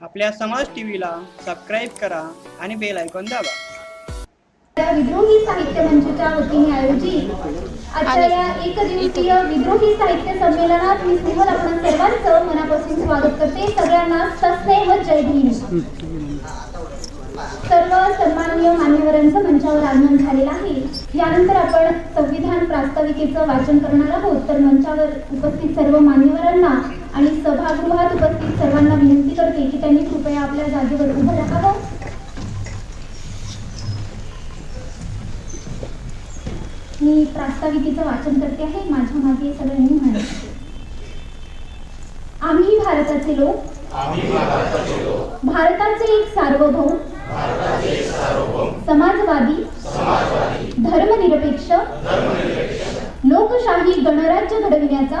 आपल्या समाज टीव्हीला सबस्क्राईब करा आणि बेल आयकॉन दाबा. विद्रोही साहित्य मंचच्या वतीने आयोजित आजच्या या एक दिवसीय विद्रोही साहित्य संमेलनात मी सिंहल आपण सर्वांचं मनापासून स्वागत करते. सगळ्यांना सस्नेह जय भीम. सर्व सन्माननीय मान्यवरांचं मंचावर आगमन झालेलं आहे. यानंतर आपण संविधान प्रास्ताविकेचं वाचन करणार आहोत. तर मंचावर उपस्थित सर्व मान्यवरांना आणि सभागृहात उपस्थित सर्वांना विनंती करते की त्यांनी कृपया आपल्या जागेवर उभं राहावं मी प्रास्ताविकेचं वाचन करते आहे. माझ्या मागे सगळ्यांनी म्हणा आम्ही भारताचे लोक. भारताचे एक सार्वभौम. समाजवादी. धर्मनिरपेक्ष. लोकशाही गणराज्य घडविण्याचा.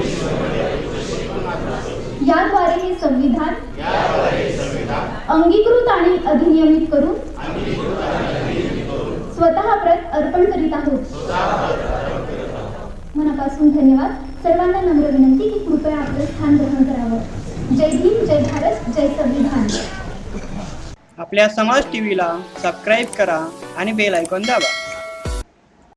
संविधान? अंगीकृत आणि अधिनियमित करून? स्वतः प्रत अर्पण करीत आहोत. मनापासून धन्यवाद. सर्वांना नम्र विनंती की कृपया आपलं स्थान ग्रहण करावं. जय भीम जय भारत जय संविधान. आपल्या समाज टीव्हीला सबस्क्राईब करा आणि बेल आयकॉन दाबा.